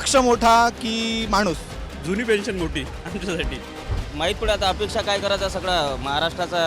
पक्ष मोठा की माणूस? जुनी पेन्शन मोठी आमच्यासाठी. माहीत पडे आता अपेक्षा काय करायचा सगळा महाराष्ट्राचा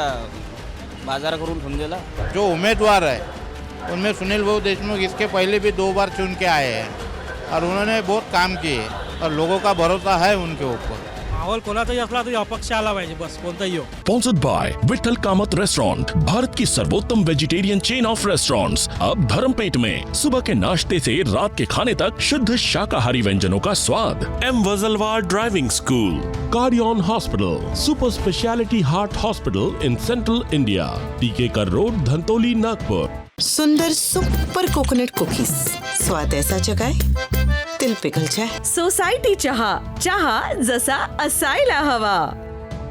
बाजार करून ठेवून दिला जो उम्मीदवार है उनमें सुनील भाऊ देशमुख इसके पहले भी दो बार चुन के आए हैं और उन्होंने बहुत काम किए और लोगों का भरोसा है उनके ऊपर। माहोल कोणाचाही असला तरी अपक्ष आला पाहिजे बस कोणताही हो? Sponsored by Vithal Kamath restaurant Bharat की सर्वोत्तम वेजिटेरियन चेन ऑफ़ रेस्टोरेंट्स अब धर्मपेट में सुबह के नाश्ते से रात के खाने तक शुद्ध शाकाहारी व्यंजनों का स्वाद। M Wajalwar driving school. Cardion hospital super speciality heart hospital in central India टीके कर रोड धंतोली नागपुर। सुंदर सुपर कोकोनट कुकीज। स्वाद ऐसा जगाए तिल पिघल जाए। सोसायटी चहा चहा जसा असायला हवा।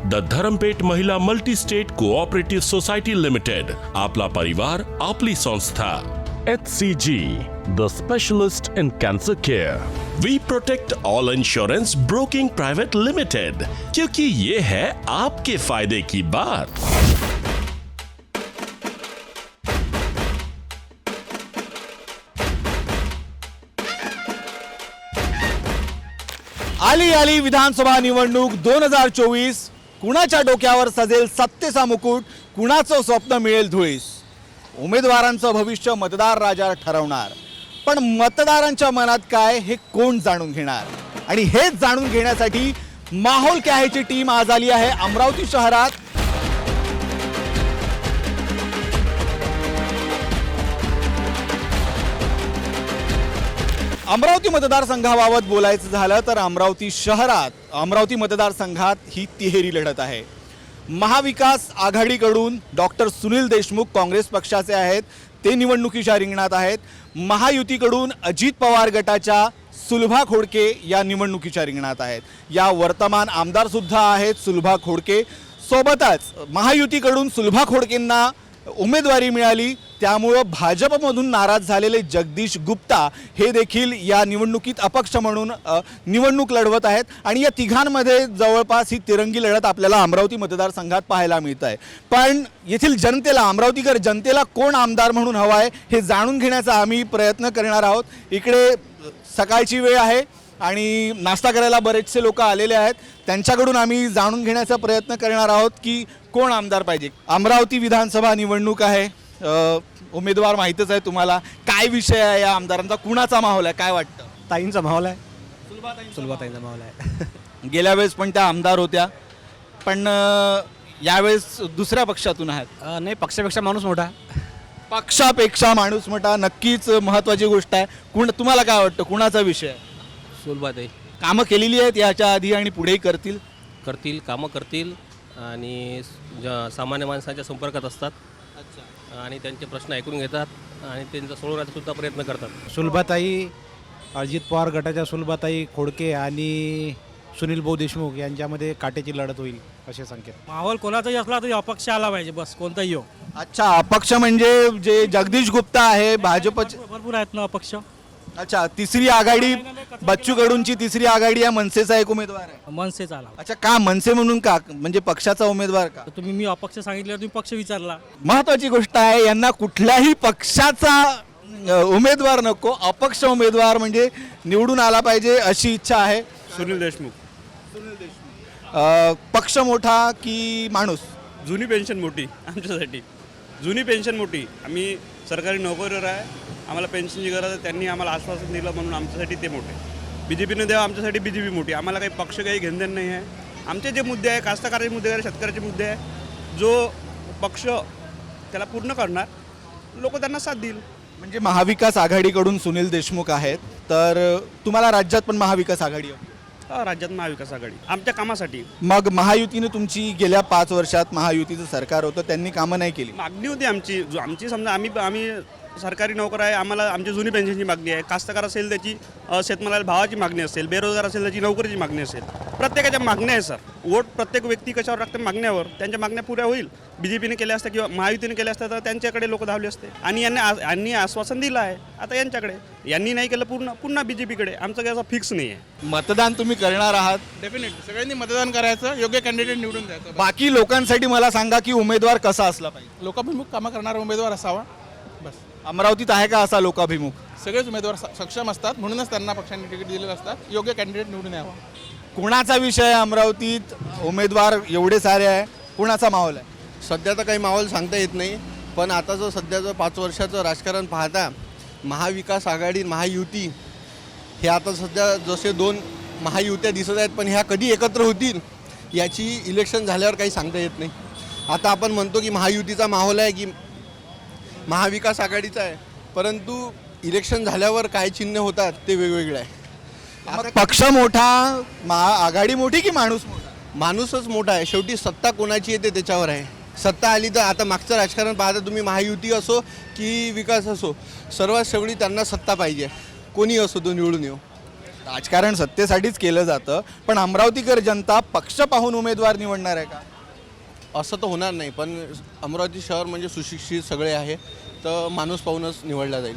The Dharampeth Mahila multi state cooperative society limited आपला परिवार आपली संस्था। H C G the specialist in cancer care we protect all insurance broking private limited क्योंकि ये है आपके फ़ायदे की बात। आली आली विधानसभा निवडणूक दोन हजार चोवीस. कुणाच्या डोक्यावर सजेल सत्तेचा मुकुट? कुणाचं स्वप्न मिळेल धुळीस? उमेदवारांचं भविष्य मतदार राजा ठरवणार. पण मतदारांच्या मनात काय हे कोण जाणून घेणार? आणि हेच जाणून घेण्यासाठी माहोल क्या ह्याची टीम आज आली आहे अमरावती शहरात. अमरावती मतदारसंघाबाबत बोलायचं झालं तर अमरावती शहरात अमरावती मतदारसंघात ही तिहेरी लढत आहे. महाविकास आघाडीकडून डॉक्टर सुनील देशमुख काँग्रेस पक्षाचे आहेत ते निवडणुकीच्या रिंगणात आहेत. महायुतीकडून अजित पवार गटाच्या सुलभा खोडके या निवडणुकीच्या रिंगणात आहेत. या वर्तमान आमदारसुद्धा आहेत सुलभा खोडके. सोबतच महायुतीकडून सुलभा खोडकेंना उमेदवारी मिळाली त्यामुळं भाजपमधून नाराज झालेले जगदीश गुप्ता हे देखील या निवडणुकीत अपक्ष म्हणून निवडणूक लढवत आहेत. आणि या तिघांमध्ये जवळपास ही तिरंगी लढत आपल्याला अमरावती मतदारसंघात पाहायला मिळत आहे पण येथील जनतेला अमरावतीकर जनतेला कोण आमदार म्हणून हवा आहे हे जाणून घेण्याचा आम्ही प्रयत्न करणार आहोत. इकडे सकाळची वेळ आहे आणि नाश्ता करायला बरेचसे लोक आलेले आहेत. त्यांच्याकडून आम्ही जाणून घेण्याचा प्रयत्न करणार आहोत की कोण आमदार पाहिजे? अमरावती विधानसभा निवडणूक आहे. उमेदवार माहीतच आहे तुम्हाला. काय विषय आहे या आमदारांचा? कुणाचा माहोल आहे? काय वाटतं? ताईंचा माहोल आहे. सुलभाताईंचा माहोल. आहे. गेल्या वेळेस पण त्या आमदार होत्या. पण यावेळेस दुसऱ्या पक्षातून आहेत. नाही पक्षापेक्षा माणूस मोठा. पक्षापेक्षा माणूस मोठा नक्कीच महत्त्वाची गोष्ट आहे. कुण तुम्हाला काय वाटतं? कुणाचा विषय? आहे सुलभाताई. कामं केलेली आहेत याच्या आधी आणि पुढेही करतील? करतील कामं करतील. आणि ज- सामान्य माणसांच्या संपर्कात असतात. आणि त्यांचे प्रश्न ऐकून घेतात आणि त्यांचा सोडवण्याचा सुद्धा प्रयत्न करतात. सुलभाताई अजित पवार गटाच्या सुलभाताई खोडके आणि सुनील भाऊ देशमुख यांच्यामध्ये काटेची लढत होईल असे संकेत. माहोल कोणाचाही असला तरी अपक्ष आला पाहिजे बस कोणताही हो. अच्छा अपक्ष म्हणजे जे जगदीश गुप्ता आहे भाजपचे भरपूर आहेत ना अपक्ष? अच्छा तिसरी आघाडी बच्चू कडूंची तिसरी आघाडी आहे मनसेचा एक उमेदवार आहे. मनसेच आला अच्छा का मनसे म्हणून का? म्हणजे पक्षाचा उमेदवार का? तर तुम्ही मी अपक्ष सांगितल्यावर तुम्ही पक्ष विचारला. महत्वाची गोष्ट आहे यांना कुठल्याही पक्षाचा अ, उमेदवार नको. अपक्ष उमेदवार म्हणजे निवडून आला पाहिजे अशी इच्छा आहे. सुनील देशमुख. अ, पक्ष मोठा की माणूस? जुनी पेन्शन मोठी आमच्यासाठी. जुनी पेन्शन मोठी. आम्ही सरकारी नोकरीवर आहे. आम्हाला पेन्शनची गरज आहे त्यांनी आम्हाला आश्वासन दिलं म्हणून आमच्यासाठी ते मोठे. बी जे पीनं द्यावं आमच्यासाठी बी जे पी मोठी. आम्हाला काही पक्ष काही घेणदेण नाही आहे. आमचे जे मुद्दे आहे कास्तकाराचे मुद्दे आहे शेतकऱ्याचे मुद्दे आहे जो पक्ष त्याला पूर्ण करणार लोक त्यांना साथ देईल. म्हणजे महाविकास आघाडीकडून सुनील देशमुख आहेत तर तुम्हाला राज्यात पण महाविकास आघाडी हा, राज्यात महाविकास आघाडी. आमच्या कामासाठी. मग महायुतीने तुमची गेल्या पाच वर्षात महायुतीचं सरकार होतं त्यांनी कामं नाही केली. मागणी होती आमची. जो आमची समजा आम्ही आम्ही सरकारी नोकर आहे आम्हाला आमची जुनी पेन्शनची मागणी आहे. कास्तकार असेल त्याची शेतमालाला भावाची मागणी असेल बेरोजगार असेल त्याची नोकरीची मागणी असेल. प्रत्येकाच्या मागण्या आहे सर. वोट प्रत्येक व्यक्ती कशावर टाकते? मागण्यावर. त्यांच्या मागण्या पुऱ्या होईल. बी जे पीने केल्या असत्या किंवा महायुतीने केल्या असत्या तर त्यांच्याकडे लोक धावले असते. आणि यांनी आ- यांनी आश्वासन दिलं आहे. आता यांच्याकडे. यांनी नाही केलं पूर्ण पुन्हा बी जे पीकडे आमचं काही असं फिक्स नाही आहे मतदान तुम्ही करणार आहात? डेफिनेटली सगळ्यांनी मतदान करायचं योग्य कॅन्डिडेट निवडून द्यायचं. बाकी लोकांसाठी मला सांगा की उमेदवार कसा असला पाहिजे? लोकाभिमुख कामं करणारा उमेदवार असावा. अमरावतीत आहे का असा लोकाभिमुख? सगळेच उमेदवार स- सक्षम असतात म्हणूनच त्यांना पक्षाने तिकीट दिलेलं असतात. योग्य कॅन्डिडेट निवडून यावा. कुणाचा विषय आहे अमरावतीत? उमेदवार एवढे सारे आहे. कुणाचा माहोल आहे? सध्या तर काही माहोल सांगता येत नाही पण आताचं सध्याचं पाच वर्षाचं राजकारण पाहता महाविकास आघाडी महायुती हे आता सध्या जसे दोन महायुत्या दिसत आहेत पण ह्या कधी एकत्र होतील याची इलेक्शन झाल्यावर काही सांगता येत नाही. आता आपण म्हणतो की महायुतीचा माहोल आहे की महाविकास आघाडीचा आहे. परंतु इलेक्शन झाल्यावर काय चिन्ह होतात ते वेगवेगळे आहे. मग पक्ष मोठा महा आघाडी मोठी की माणूस मोठा? माणूसच मोठा आहे. शेवटी सत्ता कोणाची येते त्याच्यावर आहे. सत्ता आली तर आता मागचं राजकारण पाहता तुम्ही महायुती असो की विकास असो सर्वात शेवटी त्यांना सत्ता पाहिजे. कोणी असो तो निवडून येऊ. राजकारण सत्तेसाठीच केलं जातं पण अमरावतीकर जनता पक्ष पाहून उमेदवार निवडणार आहे का? असं तर होणार नाही पण अमरावती शहर म्हणजे सुशिक्षित सगळे आहे तर माणूस पाहूनच निवडला जाईल.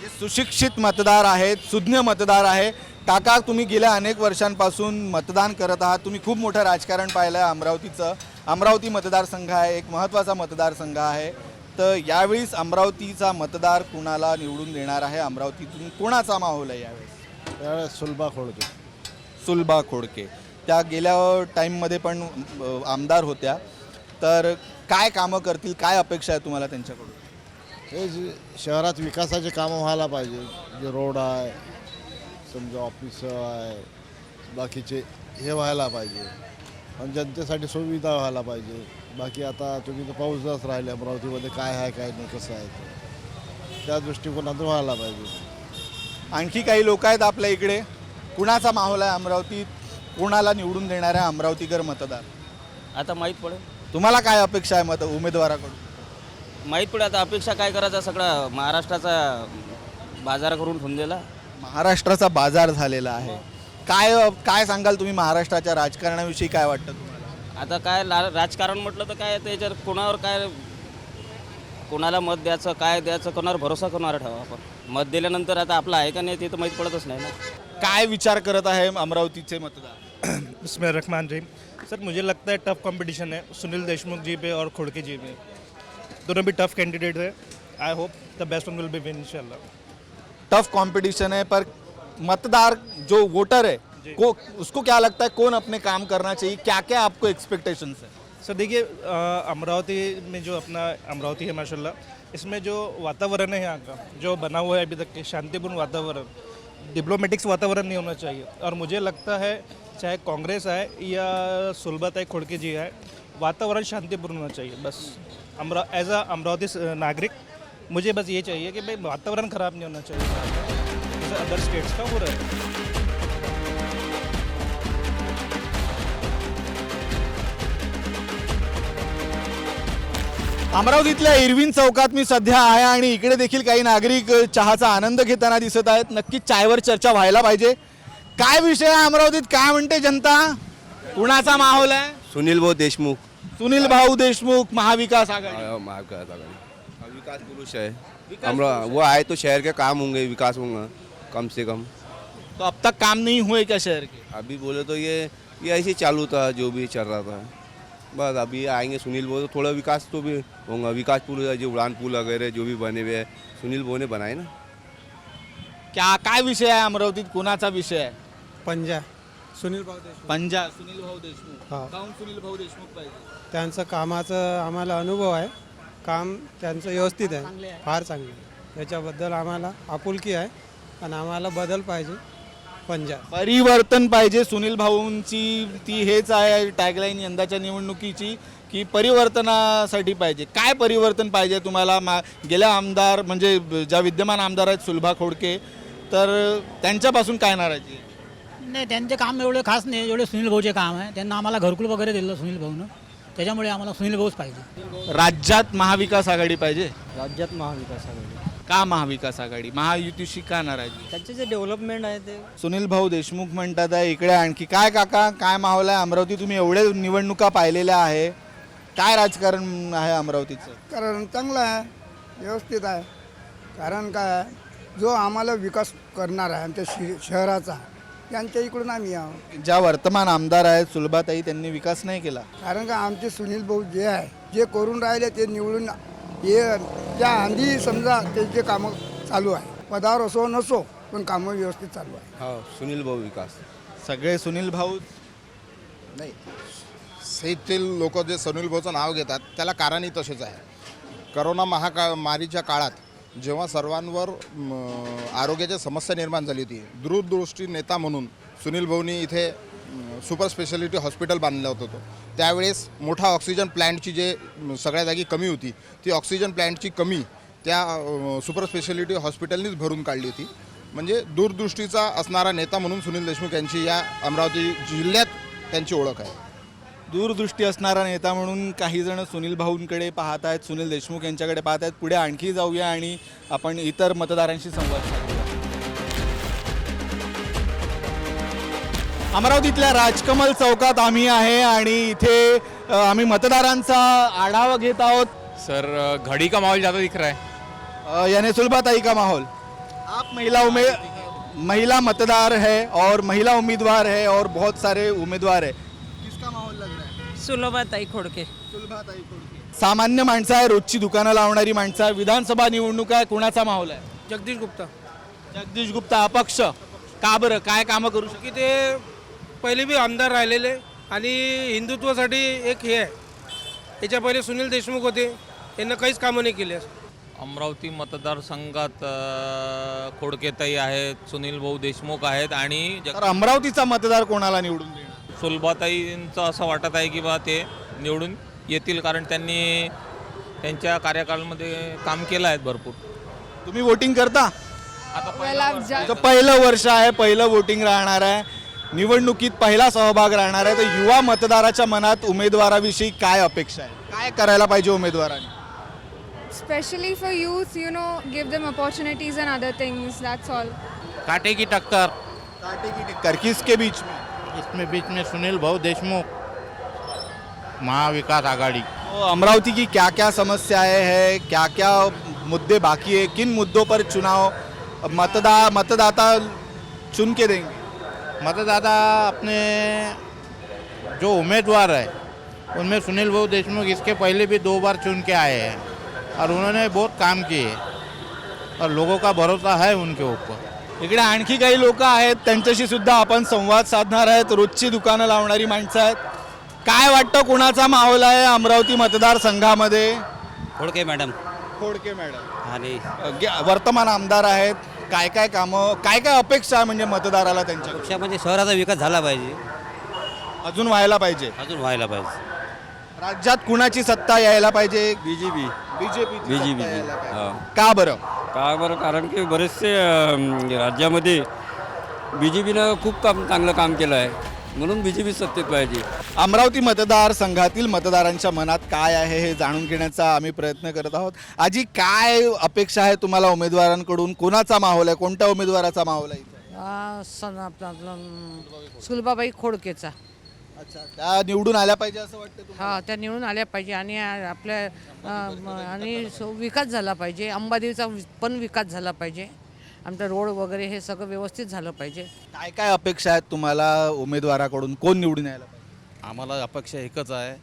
जे सुशिक्षित मतदार आहेत सुज्ञ मतदार आहे. काका तुम्ही गेल्या अनेक वर्षांपासून मतदान करत आहात. तुम्ही खूप मोठं राजकारण पाहिलं आहे अमरावतीचं. अमरावती मतदारसंघ आहे एक महत्त्वाचा मतदारसंघ आहे. तर यावेळीस अमरावतीचा मतदार कुणाला निवडून देणार आहे? अमरावतीतून कोणाचा माहोल आहे यावेळेस? सुलभा खोडके. सुलभा खोडके. त्या गेल्या टाईममध्ये पण आमदार होत्या. तर काय कामं करतील काय अपेक्षा आहे तुम्हाला त्यांच्याकडून? हे जे शहरात विकासाचे कामं व्हायला पाहिजे. जे रोड आहे समजा ऑफिस आहे बाकीचे हे व्हायला पाहिजे. आणि जनतेसाठी सुविधा व्हायला पाहिजे. बाकी आता तुम्ही तर पाऊसच राहिले अमरावतीमध्ये काय आहे काय नाही कसं आहे ते. त्या दृष्टिकोनातून व्हायला पाहिजे. आणखी काही लोक आहेत आपल्या इकडे? कुणाचा माहोल आहे अमरावतीत? कोणाला निवडून देणार आहे अमरावतीकर मतदार? आता माहीत पडेल. तुम्हाला काय अपेक्षा आहे मत उमेदवाराकडून? माहीत पडेल आता अपेक्षा काय करायचा? सगळा महाराष्ट्राचा बाजार करून ठेवून महाराष्ट्राचा बाजार झालेला आहे. काय काय सांगाल तुम्ही महाराष्ट्राच्या राजकारणाविषयी? काय वाटतं तुम्हाला? आता काय ला राजकारण म्हटलं तर काय त्याच्यावर कोणावर काय कोणाला मत द्यायचं काय द्यायचं कोणावर भरोसा कोणावर ठेवा आपण? मत दिल्यानंतर आता आपलं आहे का नाही ते तर माहीत पडतच नाही ना. काय विचार करत आहे अमरावतीचे मतदार? इसमें रखमान जी सर मुझे लगता है टफ कंपटीशन है सुनील देशमुख जी पे और खुड़के जी पे। दोनों भी टफ कैंडिडेट है। I hope the best one will be win इंशाल्लाह टफ कंपटीशन है पर मतदार जो वोटर है को उसको क्या लगता है कौन अपने काम करना चाहिए? क्या क्या आपको एक्सपेक्टेशन है? सर देखिए अमरावती में जो अपना अमरावती है माशाल्लाह इसमें जो वातावरण है यहाँ का जो बना हुआ है अभी तक के शांतिपूर्ण वातावरण डिप्लोमेटिक्स वातावरण नहीं होना चाहिए। और मुझे लगता है, चाहे कांग्रेस आए या सुलभताई खुड़के जी आए, वातावरण शांतिपूर्ण होना चाहिए, बस। अमरा एज अ अमरावती नागरिक, मुझे बस ये चाहिए कि भाई वातावरण ख़राब नहीं होना चाहिए। अदर स्टेट्स का हो रहा है। अमरावतीतल्या इरविन चौकात मी सध्या आहे आणि इकडे देखील काही नागरिक चहाचा आनंद घेताना दिसत आहेत. नक्कीच चायवर चर्चा व्हायला पाहिजे. काय विषय आहे अमरावतीत? काय म्हणते जनता? कुणाचा माहोल आहे? सुनील भाऊ देशमुख. सुनील भाऊ देशमुख महाविकास आघाडी. महाविकास विकास पुरुष है अमरा वो आए तो शहर के काम होंगे विकास होंगे कम से कम. तो अब तक काम नहीं हुए क्या शहर के? अभी बोले तो ये ये ऐसे ही चालू था जो भी चल रहा था. बस अभी आएंगे सुनील भाऊ तो थोड़ा विकास तो भी होगा। विकास पुल जो उड़ान पुल वगैरह जो भी बने हुए हैं सुनील भाऊ ने बनाए ना। क्या काय विषय आहे अमरावतीत? कुणाचा विषय आहे? पंजा. सुनील भाऊ देशमुख. पंजा सुनील भाऊ देशमुख. हा. काहून सुनील भाऊ देशमुख पाहिजे? त्यांचं कामाचं आम्हाला अनुभव आहे. काम त्यांचं व्यवस्थित आहे. फार चांगलं आहे. त्याच्याबद्दल आम्हाला आपुलकी आहे. आणि आम्हाला बदल पाहिजे. पंजाब. परिवर्तन पाहिजे सुनील भाऊंची ती हेच आहे टॅगलाईन यंदाच्या निवडणुकीची की परिवर्तनासाठी पाहिजे. काय परिवर्तन पाहिजे तुम्हाला? मा गेल्या आमदार म्हणजे ज्या विद्यमान आमदार आहेत सुलभा खोडके तर त्यांच्यापासून काय नाराजी? नाही त्यांचे काम एवढे खास नाही एवढे सुनील भाऊचे काम आहे. त्यांना आम्हाला घरकुल वगैरे दिलं सुनील भाऊनं. त्याच्यामुळे आम्हाला सुनील भाऊच पाहिजे. राज्यात महाविकास आघाडी पाहिजे? राज्यात महाविकास आघाडी. का महाविकास आघाडी? महायुतीशी का नाराजी? त्यांचे जे डेव्हलपमेंट आहे ते सुनील भाऊ देशमुख म्हणतात आहे इकडे आणखी काय काका काय माहोल आहे? अमरावती तुम्ही एवढे निवडणुका पाहिलेल्या आहे. काय राजकारण आहे अमरावतीचं? कारण चांगलं आहे व्यवस्थित आहे. कारण काय आहे, जो आम्हाला विकास करणार आहे आमच्या शि शहराचा त्यांच्या इकडून आम्ही आहोत ज्या वर्तमान आमदार आहेत सुलभाताई त्यांनी विकास नाही केला. कारण का आमचे सुनील भाऊ जे आहे जे करून राहिले ते निवडून हे त्या आधी समजा त्यांचे कामं चालू आहे पदावर असो नसो पण कामं व्यवस्थित चालू आहे. हो सुनील भाऊ विकास. सगळे सुनील भाऊ? नाही सेतील लोक जे सुनील भाऊचं नाव घेतात त्याला कारणही तसेच आहे. करोना महाका मारीच्या काळात जेव्हा सर्वांवर म, आरोग्याच्या समस्या निर्माण झाली होती दूरदृष्टी नेता म्हणून सुनील भाऊनी इथे सुपर स्पेशालिटी हॉस्पिटल बांधलं होतं तो. त्यावेळेस मोठा ऑक्सिजन प्लॅन्टची जे सगळ्या जागी कमी होती ती ऑक्सिजन प्लॅन्टची कमी त्या सुपर स्पेशालिटी हॉस्पिटलनीच भरून काढली होती. म्हणजे दूरदृष्टीचा असणारा नेता म्हणून सुनील देशमुख यांची या अमरावती जिल्ह्यात त्यांची ओळख आहे. दूरदृष्टी असणारा नेता म्हणून काही जण सुनील भाऊंकडे पाहत आहेत सुनील देशमुख यांच्याकडे पाहत आहेत. पुढे आणखी जाऊया आणि आपण इतर मतदारांशी संवाद साधू अमरावतीतल्या राजकमल चौकात आम्ही आहे आणि इथे आम्ही मतदारांचा आढावा घेत आहोत. सर घडी का माहौल ज़्यादा दिख रहा है? अ, यानी सुलभाताई का माहौल? आप महिला उम्मे महिला मतदार है और महिला उम्मीदवार है और बहुत सारे उम्मीदवार है। किसका माहौल लग रहा है? सुलभाताई खोडके। सामान्य माणसं आहे रोजची दुकानं लावणारी माणसं आहे. विधानसभा निवडणूक आहे कुणाचा माहोल आहे? जगदीश गुप्ता। जगदीश गुप्ता अपक्ष. का बरं? काय कामं करू शकतो? की ते पहिले बी आमदार राहिलेले आणि हिंदुत्वासाठी एक हे आहे. याच्या पहिले सुनील देशमुख होते. यांना काहीच कामं नाही केली अमरावती मतदारसंघात अ, खोडकेताई आहेत सुनील भाऊ देशमुख आहेत आणि तर अमरावतीचा मतदार कोणाला निवडून देणार? सुलभाताईंचं असं वाटत आहे की बा ते निवडून येतील कारण त्यांनी त्यांच्या कार्यकाळामध्ये काम केलं आहे भरपूर. तुम्ही वोटिंग करता? आता तुमचं पहिलं वर्ष आहे पहिलं वोटिंग राहणार आहे. निवडणुकीत पहिला सहभाग राहणार आहे. तर युवा मतदाराच्या मनात उमेदवाराविषयी काय अपेक्षा आहे? काय करायला पाहिजे उमेदवारांनी? Especially for youth, you know, give them opportunities and other things, that's all. कांटे की टक्कर. कांटे की टक्कर. किसके बीच में? इसमें बीच में सुनील भाऊ देशमुख महाविकास आघाड़ी. तो अमरावती की क्या क्या समस्याएं हैं? क्या क्या मुद्दे बाकी है? किन मुद्दों पर चुनाव मतदा मतदाता चुन के देंगे? मतदाता अपने जो उम्मीदवार है उनमें सुनील भाऊ देशमुख इसके पहले भी दो बार चुन के आए हैं और उन्होंने बहुत काम किए और लोगों का भरोसा है उनके ऊपर। इकडे आणखी काही लोक आहेत त्यांच्याशी सुद्धा आपण संवाद साधणार आहेत. रोजची दुकानं लावणारी माणसं आहेत. काय वाटतं कोणाचा माहोल आहे अमरावती मतदारसंघामध्ये? खोडके मॅडम. खोडके मॅडम. आणि वर्तमान आमदार आहेत. काय काय कामं काय काय अपेक्षा आहे म्हणजे मतदाराला त्यांच्या? पक्षा म्हणजे शहराचा विकास झाला पाहिजे. अजून व्हायला पाहिजे. अजून व्हायला पाहिजे. राज्यात कुणाची सत्ता यायला पाहिजे? B J P BJP B J P का बरं? का बरं? कारण की बरेचसे अं, राज्यामध्ये बी जे पीनं खूप काम चांगलं काम केलं आहे. म्हणून बी जे पी सत्तेत पाहिजे. अमरावती मतदारसंघातील मतदारांच्या मनात काय आहे हे जाणून घेण्याचा आम्ही प्रयत्न करत आहोत. आजी काय अपेक्षा आहे तुम्हाला उमेदवारांकडून? कोणाचा माहोल आहे? कोणत्या उमेदवाराचा माहोल आहे इथे? सण आपला सुलभाबाई खोडकेचा. अच्छा त्या निवडून आल्या पाहिजे असं वाटतं तुम्हाला? हा त्या निवडून आल्या पाहिजे आणि आ- आपल्या म- आणि सो- विकास झाला पाहिजे. अंबादेवीचा वि- पण विकास झाला पाहिजे. आमचा रोड वगैरे हे सगळं व्यवस्थित झालं पाहिजे. काय काय अपेक्षा आहेत तुम्हाला उमेदवाराकडून? कोण निवडून यायला पाहिजे? आम्हाला अपेक्षा एकच आहे.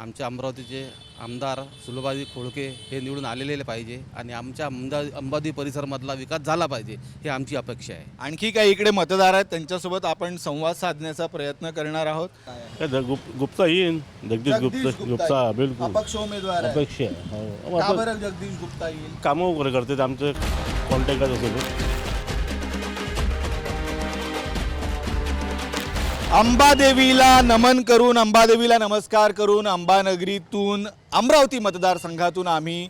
आमच्या अमरावतीचे आमदार सुलभाजी खोडके हे निवडून आलेले पाहिजे आणि आमच्या अमदा अंबादी परिसरमधला विकास झाला पाहिजे ही आमची अपेक्षा आहे. आणखी काही इकडे मतदार आहेत त्यांच्यासोबत आपण संवाद साधण्याचा प्रयत्न करणार आहोत. गुप्ता येईन. जगदीश जगदीश गुप्ता बिलकुल. अपक्ष उमेदवार अपेक्षा हो. का बरं जगदीश गुप्ता येईल? कामं वगैरे करते आमचं. कॉन्टॅक्ट अंबादेवीला नमन करून अंबादेवीला नमस्कार करून अंबानगरीतून अमरावती मतदारसंघातून आम्ही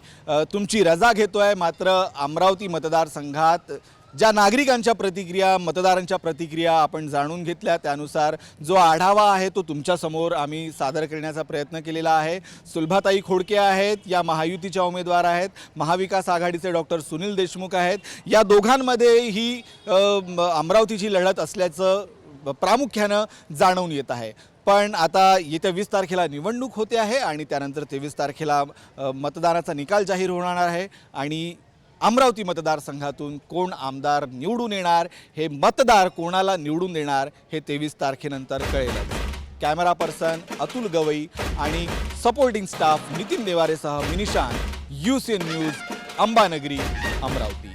तुमची रजा घेतो आहे मात्र अमरावती मतदारसंघात ज्या नागरिकांच्या प्रतिक्रिया मतदारांच्या प्रतिक्रिया आपण जाणून घेतल्या त्यानुसार जो आढावा आहे तो तुमच्यासमोर आम्ही सादर करण्याचा प्रयत्न केलेला आहे. सुलभाताई खोडके आहेत या महायुतीच्या उमेदवार आहेत महाविकास आघाडीचे डॉक्टर सुनील देशमुख आहेत. या दोघांमध्ये ही अमरावतीची लढत असल्याचं प्रामुख्यानं जाणवून येत आहे. पण आता येत्या वीस तारखेला निवडणूक होते आहे आणि त्यानंतर तेवीस तारखेला मतदानाचा निकाल जाहीर होणार आहे आणि अमरावती मतदारसंघातून कोण आमदार निवडून येणार हे मतदार कोणाला निवडून देणार हे तेवीस तारखेनंतर कळेल. कॅमेरा पर्सन अतुल गवई आणि सपोर्टिंग स्टाफ नितीन देवारेसह मिनिशान U C N news Ambanagari Amravati.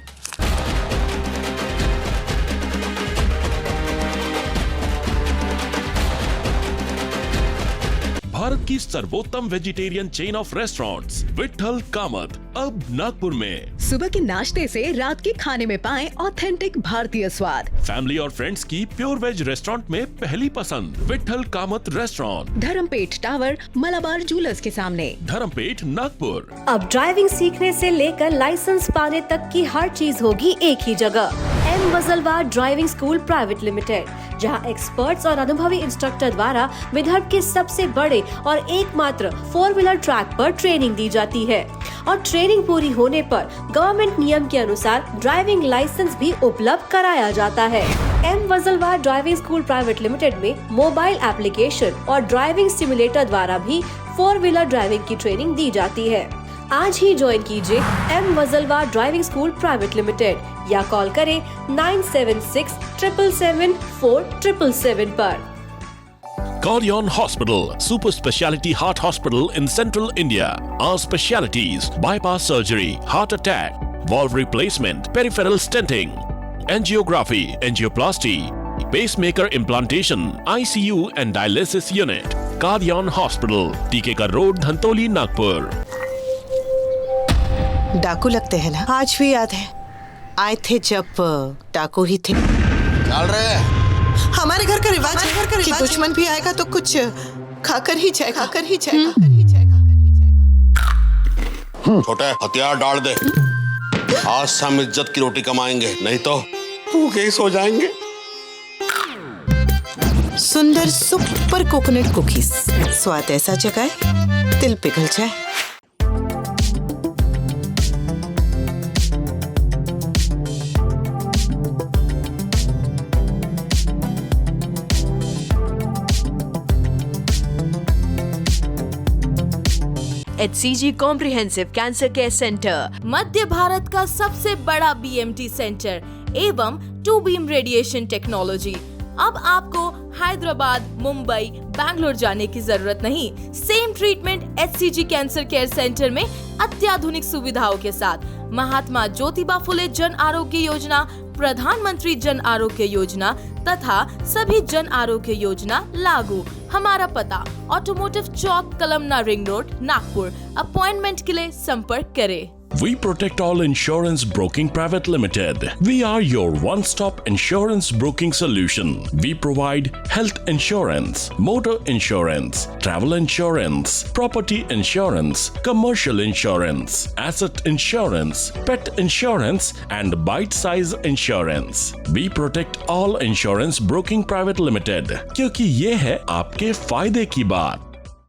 Bharat की सर्वोत्तम vegetarian chain of restaurants Vithal Kamath अब नागपुर में। सुबह के नाश्ते से रात के खाने में पाएँ ऑथेंटिक भारतीय स्वाद। फैमिली और फ्रेंड्स की प्योर वेज रेस्टोरेंट में पहली पसंद Vithal Kamath restaurant Dharampeth tower Malabar jewellers के सामने। धर्मपेट नागपुर। अब ड्राइविंग सीखने से लेकर लाइसेंस पाने तक की हर चीज़ होगी एक ही जगह। M Wajalwar driving school private limited जहाँ एक्सपर्ट्स और अनुभवी इंस्ट्रक्टर द्वारा विदर्भ के सबसे बड़े और एकमात्र फोर व्हीलर ट्रैक पर ट्रेनिंग दी जाती है। और ट्रेनिंग पूरी होने पर गवर्नमेंट नियम के अनुसार ड्राइविंग लाइसेंस भी उपलब्ध कराया जाता है। M Wajalwar driving school private limited में मोबाइल एप्लीकेशन और ड्राइविंग सिमुलेटर द्वारा भी फोर व्हीलर ड्राइविंग की ट्रेनिंग दी जाती है। आज ही ज्वाइन कीजिए M Wajalwar driving school private limited या कॉल करें nine seven six triple seven four triple seven per Cardion Hospital, super speciality heart hospital in central India. Our specialities bypass surgery, heart attack, valve replacement, peripheral stenting, angiography, angioplasty, pacemaker implantation, ICU and dialysis unit. Cardion Hospital, Tikekar Road, Dhantoli, Nagpur. डाकू लगते हैं ना? आज भी याद है। आए थे जब डाकू ही थे। चल रहे हमारे घर का रिवाज है कि दुश्मन भी आएगा तो कुछ खाकर ही जाएगा। खाकर ही जाएगा। छोटे हथियार डाल दे। आज से हम इज़्ज़त की रोटी कमाएँगे नहीं तो भूखे ही सो जाएँगे। सुंदर सुपर कोकोनट कुकीज। स्वाद ऐसा जगाए दिल पिघल जाए। H C G comprehensive cancer care centre, मध्य भारत का सबसे बड़ा बी एम टी सेंटर एवं टू बीम रेडिएशन टेक्नोलॉजी। अब आपको हैदराबाद, मुंबई, बैंगलोर जाने की ज़रूरत नहीं। Same treatment H C G cancer care centre में अत्याधुनिक सुविधाओं के साथ। महात्मा ज्योतिबा फुले जन आरोग्य योजना प्रधानमंत्री जन आरोग्य योजना तथा सभी जन आरोग्य योजना लागू। हमारा पता ऑटोमोटिव चौक Kalamna ring road Nagpur appointment के लिए संपर्क करें। We protect all insurance broking private limited. We are your one-stop insurance broking solution. We provide health insurance, motor insurance, travel insurance, property insurance, commercial insurance, asset insurance, pet insurance and bite-size insurance. We protect all insurance broking private limited. क्योंकि ये है आपके फायदे की बात